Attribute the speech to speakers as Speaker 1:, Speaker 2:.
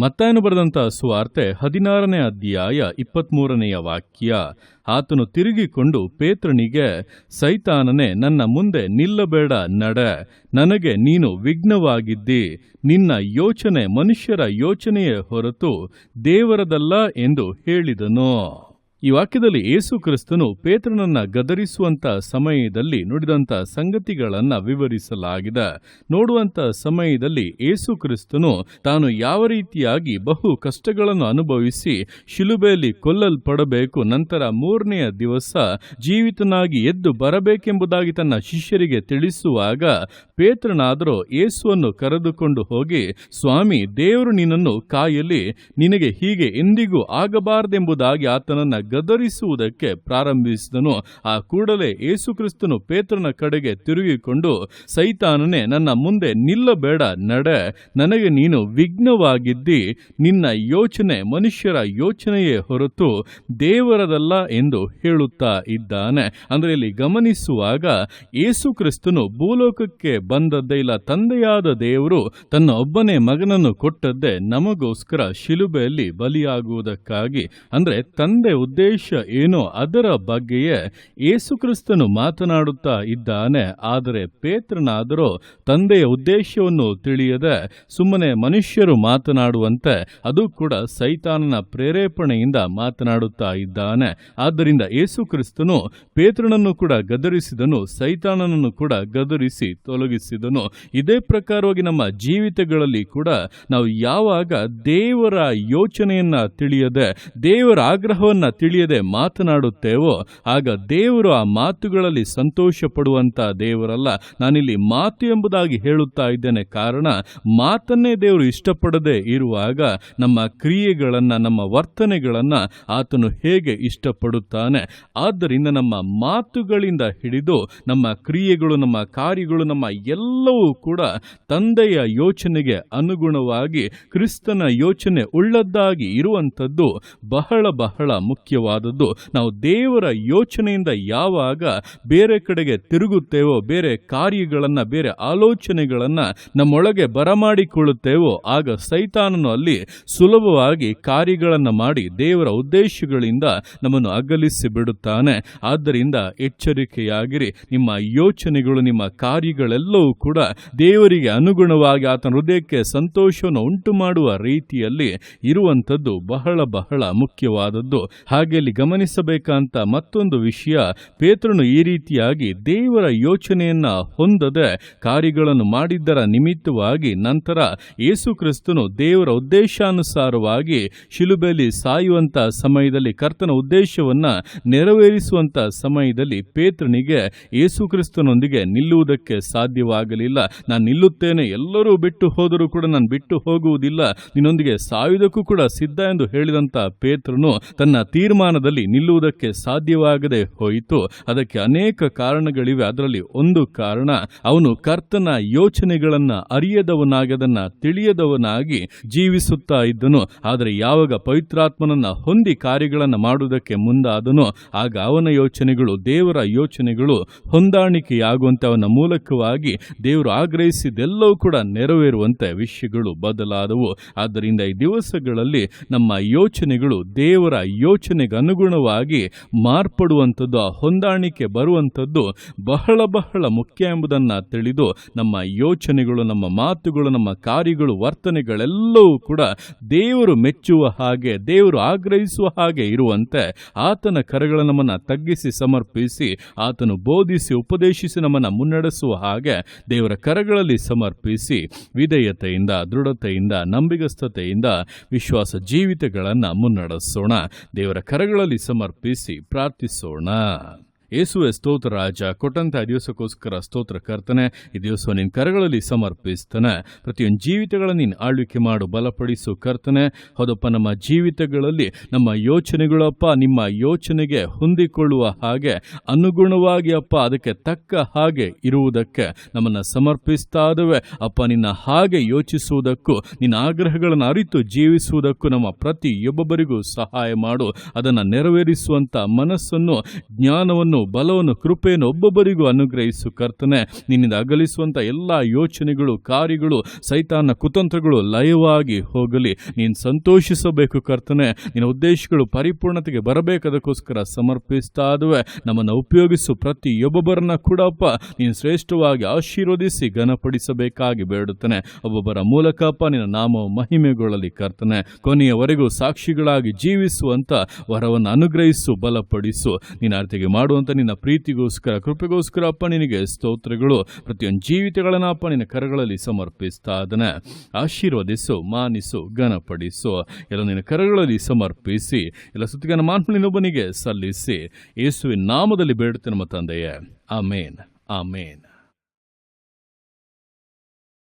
Speaker 1: ಮತ್ತಾಯನು ಬರೆದಂಥ ಸುವಾರ್ತೆ ಹದಿನಾರನೇ ಅಧ್ಯಾಯ ಇಪ್ಪತ್ಮೂರನೆಯ ವಾಕ್ಯ. ಆತನು ತಿರುಗಿಕೊಂಡು ಪೇತ್ರನಿಗೆ, ಸೈತಾನನೇ, ನನ್ನ ಮುಂದೆ ನಿಲ್ಲಬೇಡ, ನಡ. ನನಗೆ ನೀನು ವಿಘ್ನವಾಗಿದ್ದಿ. ನಿನ್ನ ಯೋಚನೆ ಮನುಷ್ಯರ ಯೋಚನೆಯೇ ಹೊರತು ದೇವರದಲ್ಲ ಎಂದು ಹೇಳಿದನು. ಈ ವಾಕ್ಯದಲ್ಲಿ ಯೇಸು ಕ್ರಿಸ್ತನು ಪೇತ್ರನನ್ನ ಗದರಿಸುವಂತ ಸಮಯದಲ್ಲಿ ನುಡಿದಂತ ಸಂಗತಿಗಳನ್ನು ವಿವರಿಸಲಾಗಿದೆ. ನೋಡುವಂತ ಸಮಯದಲ್ಲಿ ಯೇಸು ಕ್ರಿಸ್ತನು ತಾನು ಯಾವ ರೀತಿಯಾಗಿ ಬಹು ಕಷ್ಟಗಳನ್ನು ಅನುಭವಿಸಿ ಶಿಲುಬೆಯಲ್ಲಿ ಕೊಲ್ಲಲ್ಪಡಬೇಕು, ನಂತರ ಮೂರನೆಯ ದಿವಸ ಜೀವಿತನಾಗಿ ಎದ್ದು ಬರಬೇಕೆಂಬುದಾಗಿ ತನ್ನ ಶಿಷ್ಯರಿಗೆ ತಿಳಿಸುವಾಗ ಪೇತ್ರನಾದರೂ ಯೇಸುವನ್ನು ಕರೆದುಕೊಂಡು ಹೋಗಿ, ಸ್ವಾಮಿ, ದೇವರು ನಿನ್ನನ್ನು ಕಾಯಲಿ, ನಿನಗೆ ಹೀಗೆ ಎಂದಿಗೂ ಆಗಬಾರದೆಂಬುದಾಗಿ ಆತನನ್ನ ಗದರಿಸುವುದಕ್ಕೆ ಪ್ರಾರಂಭಿಸಿದನು. ಆ ಕೂಡಲೇ ಯೇಸುಕ್ರಿಸ್ತನು ಪೇತ್ರನ ಕಡೆಗೆ ತಿರುಗಿಕೊಂಡು, ಸೈತಾನನೇ, ನನ್ನ ಮುಂದೆ ನಿಲ್ಲಬೇಡ, ನಡೆ, ನನಗೆ ನೀನು ವಿಘ್ನವಾಗಿದ್ದಿ, ನಿನ್ನ ಯೋಚನೆ ಮನುಷ್ಯರ ಯೋಚನೆಯೇ ಹೊರತು ದೇವರದಲ್ಲ ಎಂದು ಹೇಳುತ್ತಾ ಇದ್ದಾನೆ. ಅಂದರೆ ಇಲ್ಲಿ ಗಮನಿಸುವಾಗ, ಯೇಸು ಕ್ರಿಸ್ತನು ಭೂಲೋಕಕ್ಕೆ ಬಂದದ್ದೇ ಇಲ್ಲ, ತಂದೆಯಾದ ದೇವರು ತನ್ನ ಒಬ್ಬನೇ ಮಗನನ್ನು ಕೊಟ್ಟದ್ದೇ ನಮಗೋಸ್ಕರ ಶಿಲುಬೆಯಲ್ಲಿ ಬಲಿಯಾಗುವುದಕ್ಕಾಗಿ. ಅಂದ್ರೆ ತಂದೆ ಉದ್ದೇಶ ಏನೋ ಅದರ ಬಗ್ಗೆಯೇ ಯೇಸುಕ್ರಿಸ್ತನು ಮಾತನಾಡುತ್ತಾ ಇದ್ದಾನೆ. ಆದರೆ ಪೇತ್ರನಾದರೂ ತಂದೆಯ ಉದ್ದೇಶವನ್ನು ತಿಳಿಯದೆ ಸುಮ್ಮನೆ ಮನುಷ್ಯರು ಮಾತನಾಡುವಂತೆ ಅದು ಕೂಡ ಸೈತಾನನ ಪ್ರೇರೇಪಣೆಯಿಂದ ಮಾತನಾಡುತ್ತಾ ಇದ್ದಾನೆ. ಆದ್ದರಿಂದ ಯೇಸುಕ್ರಿಸ್ತನು ಪೇತ್ರನನ್ನು ಕೂಡ ಗದರಿಸಿದನು, ಸೈತಾನನನ್ನು ಕೂಡ ಗದರಿಸಿ ತೊಲಗಿಸಿದನು. ಇದೇ ಪ್ರಕಾರವಾಗಿ ನಮ್ಮ ಜೀವಿತಗಳಲ್ಲಿ ಕೂಡ ನಾವು ಯಾವಾಗ ದೇವರ ಯೋಚನೆಯನ್ನ ತಿಳಿಯದೆ ದೇವರ ಆಗ್ರಹವನ್ನ ತಿಳಿಯದೆ ಮಾತನಾಡುತ್ತೇವೋ, ಆಗ ದೇವರು ಆ ಮಾತುಗಳಲ್ಲಿ ಸಂತೋಷ ಪಡುವಂತ ದೇವರಲ್ಲ. ನಾನಿಲ್ಲಿ ಮಾತು ಎಂಬುದಾಗಿ ಹೇಳುತ್ತಾ ಇದ್ದೇನೆ. ಕಾರಣ, ಮಾತನ್ನೇ ದೇವರು ಇಷ್ಟಪಡದೆ ಇರುವಾಗ ನಮ್ಮ ಕ್ರಿಯೆಗಳನ್ನು, ನಮ್ಮ ವರ್ತನೆಗಳನ್ನು ಆತನು ಹೇಗೆ ಇಷ್ಟಪಡುತ್ತಾನೆ. ಆದ್ದರಿಂದ ನಮ್ಮ ಮಾತುಗಳಿಂದ ಹಿಡಿದು ನಮ್ಮ ಕ್ರಿಯೆಗಳು, ನಮ್ಮ ಕಾರ್ಯಗಳು, ನಮ್ಮ ಎಲ್ಲವೂ ಕೂಡ ತಂದೆಯ ಯೋಚನೆಗೆ ಅನುಗುಣವಾಗಿ ಕ್ರಿಸ್ತನ ಯೋಚನೆ ಉಳ್ಳದ್ದಾಗಿ ಇರುವಂಥದ್ದು ಬಹಳ ಬಹಳ ಮುಖ್ಯವಾದದ್ದು ನಾವು ದೇವರ ಯೋಚನೆಯಿಂದ ಯಾವಾಗ ಬೇರೆ ಕಡೆಗೆ ತಿರುಗುತ್ತೇವೋ, ಬೇರೆ ಕಾರ್ಯಗಳನ್ನು, ಬೇರೆ ಆಲೋಚನೆಗಳನ್ನು ನಮ್ಮೊಳಗೆ ಬರಮಾಡಿಕೊಳ್ಳುತ್ತೇವೋ, ಆಗ ಸೈತಾನನು ಅಲ್ಲಿ ಸುಲಭವಾಗಿ ಕಾರ್ಯಗಳನ್ನು ಮಾಡಿ ದೇವರ ಉದ್ದೇಶಗಳಿಂದ ನಮ್ಮನ್ನು ಅಗಲಿಸಿ ಬಿಡುತ್ತಾನೆ. ಆದ್ದರಿಂದ ಎಚ್ಚರಿಕೆಯಾಗಿರಿ. ನಿಮ್ಮ ಯೋಚನೆಗಳು, ನಿಮ್ಮ ಕಾರ್ಯಗಳೆಲ್ಲವೂ ಕೂಡ ದೇವರಿಗೆ ಅನುಗುಣವಾಗಿ ಆತನ ಹೃದಯಕ್ಕೆ ಸಂತೋಷವನ್ನು ಉಂಟು ಮಾಡುವ ರೀತಿಯಲ್ಲಿ ಇರುವಂಥದ್ದು ಬಹಳ ಬಹಳ ಮುಖ್ಯವಾದದ್ದು. ಹಾಗೆ ಇಲ್ಲಿ ಗಮನಿಸಬೇಕಂತ ಮತ್ತೊಂದು ವಿಷಯ. ಪೇತ್ರನು ಈ ರೀತಿಯಾಗಿ ದೇವರ ಯೋಚನೆಯನ್ನ ಹೊಂದದೆ ಕಾರ್ಯಗಳನ್ನು ಮಾಡಿದ್ದರ ನಿಮಿತ್ತವಾಗಿ ನಂತರ ಯೇಸು ಕ್ರಿಸ್ತನು ದೇವರ ಉದ್ದೇಶಾನುಸಾರವಾಗಿ ಶಿಲುಬೆಯಲ್ಲಿ ಸಾಯುವಂತ ಸಮಯದಲ್ಲಿ ಕರ್ತನ ಉದ್ದೇಶವನ್ನ ನೆರವೇರಿಸುವಂತ ಸಮಯದಲ್ಲಿ ಪೇತ್ರನಿಗೆ ಯೇಸು ಕ್ರಿಸ್ತನೊಂದಿಗೆ ನಿಲ್ಲುವುದಕ್ಕೆ ಸಾಧ್ಯವಾಗಲಿಲ್ಲ. ನಾನು ನಿಲ್ಲುತ್ತೇನೆ, ಎಲ್ಲರೂ ಬಿಟ್ಟು ಹೋದರೂ ಕೂಡ ನಾನು ಬಿಟ್ಟು ಹೋಗುವುದಿಲ್ಲ. ನಿನ್ನೊಂದಿಗೆ ಸಾಯುವುದಕ್ಕೂ ಕೂಡ ಸಿದ್ಧ ಎಂದು ಹೇಳಿದಂತ ಪೇತ್ರನು ತನ್ನ ತೀರ್ಮಾನದಲ್ಲಿ ನಿಲ್ಲುವುದಕ್ಕೆ ಸಾಧ್ಯವಾಗದೆ ಹೋಯಿತು. ಅದಕ್ಕೆ ಅನೇಕ ಕಾರಣಗಳಿವೆ. ಅದರಲ್ಲಿ ಒಂದು ಕಾರಣ, ಅವನು ಕರ್ತನ ಯೋಚನೆಗಳನ್ನು ಅರಿಯದವನಾಗದನ್ನ ತಿಳಿಯದವನಾಗಿ ಜೀವಿಸುತ್ತಾ ಇದ್ದನು. ಆದರೆ ಯಾವಾಗ ಪವಿತ್ರಾತ್ಮನನ್ನ ಹೊಂದಿ ಕಾರ್ಯಗಳನ್ನು ಮಾಡುವುದಕ್ಕೆ ಮುಂದಾದನೋ, ಆಗ ಅವನ ಯೋಚನೆಗಳು, ದೇವರ ಯೋಚನೆಗಳು ಹೊಂದಾಣಿಕೆಯಾಗುವಂತೆ ಅವನ ಮೂಲಕವಾಗಿ ದೇವರು ಆಗ್ರಹಿಸಿದೆಲ್ಲವೂ ಕೂಡ ನೆರವೇರುವಂತೆ ವಿಷಯಗಳು ಬದಲಾದವು. ಆದ್ದರಿಂದ ಈ ದಿವಸಗಳಲ್ಲಿ ನಮ್ಮ ಯೋಚನೆಗಳು ದೇವರ ಯೋಚನೆಗೆ ಅನುಗುಣವಾಗಿ ಮಾರ್ಪಡುವಂಥದ್ದು, ಆ ಹೊಂದಾಣಿಕೆ ಬರುವಂಥದ್ದು ಬಹಳ ಬಹಳ ಮುಖ್ಯ ಎಂಬುದನ್ನು ತಿಳಿದು ನಮ್ಮ ಯೋಚನೆಗಳು, ನಮ್ಮ ಮಾತುಗಳು, ನಮ್ಮ ಕಾರ್ಯಗಳು, ವರ್ತನೆಗಳೆಲ್ಲವೂ ಕೂಡ ದೇವರು ಮೆಚ್ಚುವ ಹಾಗೆ, ದೇವರು ಆಗ್ರಹಿಸುವ ಹಾಗೆ ಇರುವಂತೆ ಆತನ ಕರೆಗಳ ನಮ್ಮನ್ನು ತಗ್ಗಿಸಿ, ಸಮರ್ಪಿಸಿ, ಆತನು ಬೋಧಿಸಿ, ಉಪದೇಶಿಸಿ ನಮ್ಮನ್ನು ಮುನ್ನಡೆಸುವ ಹಾಗೆ ದೇವರ ಕರಗಳಲ್ಲಿ ಸಮರ್ಪಿಸಿ ವಿಧೇಯತೆಯಿಂದ, ದೃಢತೆಯಿಂದ ನಂಬಿಗಸ್ತತೆಯಿಂದ ವಿಶ್ವಾಸ ಜೀವಿತಗಳನ್ನು ಮುನ್ನಡೆಸೋಣ. ದೇವರ ಕರಗಳಲ್ಲಿ ಸಮರ್ಪಿಸಿ ಪ್ರಾರ್ಥಿಸೋಣ. ಯೇಸುವೆ ಸ್ತೋತ್ರ, ರಾಜ, ಕೊಟ್ಟಂತ ದಿವಸಕ್ಕೋಸ್ಕರ ಸ್ತೋತ್ರ ಕರ್ತನೆ, ಈ ದಿವಸ ನಿನ್ನ ಕರಗಳಲ್ಲಿ ಸಮರ್ಪಿಸ್ತಾನೆ. ಪ್ರತಿಯೊಂದು ಜೀವಿತಗಳ ನೀನು ಆಳ್ವಿಕೆ ಮಾಡು, ಬಲಪಡಿಸು ಕರ್ತನೆ. ಹೌದಪ್ಪ, ನಮ್ಮ ಜೀವಿತಗಳಲ್ಲಿ ನಮ್ಮ ಯೋಚನೆಗಳಪ್ಪ ನಿಮ್ಮ ಯೋಚನೆಗೆ ಹೊಂದಿಕೊಳ್ಳುವ ಹಾಗೆ, ಅನುಗುಣವಾಗಿ ಅಪ್ಪ, ಅದಕ್ಕೆ ತಕ್ಕ ಹಾಗೆ ಇರುವುದಕ್ಕೆ ನಮ್ಮನ್ನು ಸಮರ್ಪಿಸ್ತಾ ಅಪ್ಪ, ನಿನ್ನ ಹಾಗೆ ಯೋಚಿಸುವುದಕ್ಕೂ, ನಿನ್ನ ಆಗ್ರಹಗಳನ್ನು ಅರಿತು ಜೀವಿಸುವುದಕ್ಕೂ ನಮ್ಮ ಪ್ರತಿಯೊಬ್ಬೊಬ್ಬರಿಗೂ ಸಹಾಯ ಮಾಡು. ಅದನ್ನು ನೆರವೇರಿಸುವಂಥ ಮನಸ್ಸನ್ನು, ಜ್ಞಾನವನ್ನು ಜ್ಞಾನವನ್ನು ಬಲವನ್ನು, ಕೃಪೆಯನ್ನು ಒಬ್ಬೊಬ್ಬರಿಗೂ ಅನುಗ್ರಹಿಸು ಕರ್ತನೆ. ನಿನ್ನಿಂದ ಅಗಲಿಸುವಂಥ ಎಲ್ಲ ಯೋಚನೆಗಳು, ಕಾರ್ಯಗಳು ಸೈತಾನ ಕುತಂತ್ರಗಳು ಲಯವಾಗಿ ಹೋಗಲಿ. ನೀನು ಸಂತೋಷಿಸಬೇಕು ಕರ್ತನೆ. ನಿನ್ನ ಉದ್ದೇಶಗಳು ಪರಿಪೂರ್ಣತೆಗೆ ಬರಬೇಕದಕ್ಕೋಸ್ಕರ ಸಮರ್ಪಿಸ್ತಾ ಇದುವೆ ನಮ್ಮನ್ನು ಉಪಯೋಗಿಸು ಪ್ರತಿಯೊಬ್ಬೊಬ್ಬರನ್ನ ಕೂಡಪ್ಪ. ನೀನು ಶ್ರೇಷ್ಠವಾಗಿ ಆಶೀರ್ವದಿಸಿ ಘನಪಡಿಸಬೇಕಾಗಿ ಬೇಡುತ್ತಾನೆ. ಒಬ್ಬೊಬ್ಬರ ಮೂಲಕಪ್ಪ ನಿನ್ನ ನಾಮ ಮಹಿಮೆಗೊಳ್ಳಲಿ ಕರ್ತನೆ. ಕೊನೆಯವರೆಗೂ ಸಾಕ್ಷಿಗಳಾಗಿ ಜೀವಿಸುವಂಥ ವರವನ್ನು ಅನುಗ್ರಹಿಸು, ಬಲಪಡಿಸು. ನಿನ್ನ ಅರ್ಥಿಗೆ ಮಾಡುವಂತ ನಿನ್ನ ಪ್ರೀತಿಗೋಸ್ಕರ, ಕೃಪೆಗೋಸ್ಕರ ಅಪ್ಪ ನಿನಗೆ ಸ್ತೋತ್ರಗಳು. ಪ್ರತಿಯೊಂದು ಜೀವಿತಗಳನ್ನ ಅಪ್ಪ ನಿನ್ನ ಕರಗಳಲ್ಲಿ ಸಮರ್ಪಿಸ್ತಾ ಅದನ್ನ ಆಶೀರ್ವದಿಸು, ಮಾನಿಸು, ಘನಪಡಿಸು. ಎಲ್ಲ ನಿನ್ನ ಕರಗಳಲ್ಲಿ ಸಮರ್ಪಿಸಿ, ಎಲ್ಲ ಸುತ್ತಿಗನ ಮಾನ್ಪನಿನೊಬ್ಬನಿಗೆ ಸಲ್ಲಿಸಿ. ಯೇಸುವಿನ ನಾಮದಲ್ಲಿ ಬೇಡುತ್ತೆ ನಮ್ಮ ತಂದೆಯೇ. ಆಮೇನ್. ಆಮೇನ್.